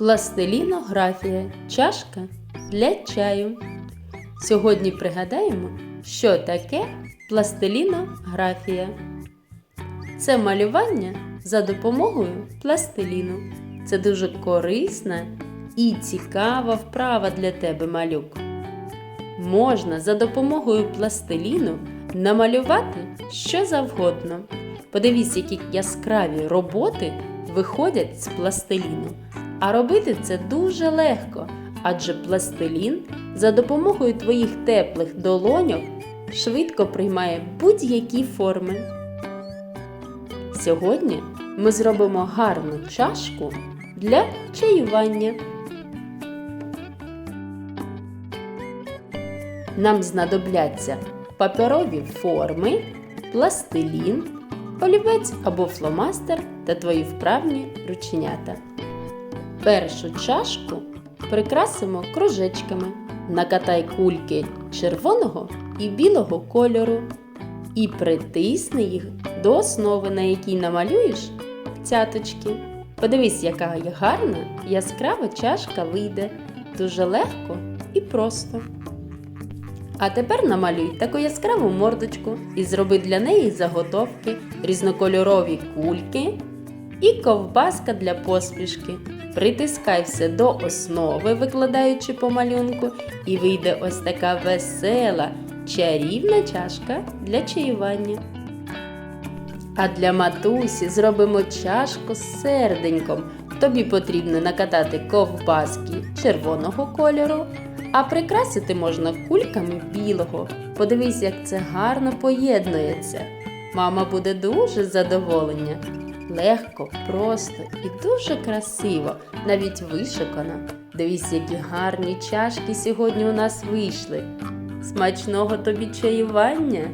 Пластилінографія чашка для чаю. Сьогодні пригадаємо, що таке пластилінографія. Це малювання за допомогою пластиліну. Це дуже корисна і цікава вправа для тебе, малюк. Можна за допомогою пластиліну намалювати що завгодно. Подивись, які яскраві роботи виходять з пластиліну. А робити це дуже легко, адже пластилін за допомогою твоїх теплих долоньок швидко приймає будь-які форми. Сьогодні ми зробимо гарну чашку для чаювання. Нам знадобляться паперові форми, пластилін, олівець або фломастер та твої вправні рученята. Першу чашку прикрасимо кружечками. Накатай кульки червоного і білого кольору і притисни їх до основи, на якій намалюєш цяточки. Подивись, яка гарна яскрава чашка вийде дуже легко і просто. А тепер намалюй таку яскраву мордочку і зроби для неї заготовки, різнокольорові кульки і ковбаска для поспішки. Притискай все до основи, викладаючи по малюнку, і вийде ось така весела, чарівна чашка для чаювання. А для матусі зробимо чашку з серденьком. Тобі потрібно накатати ковбаски червоного кольору, а прикрасити можна кульками білого. Подивись, як це гарно поєднується. Мама буде дуже задоволена. Легко, просто і дуже красиво, навіть вишикано. Дивись, які гарні чашки сьогодні у нас вийшли. Смачного тобі чаювання!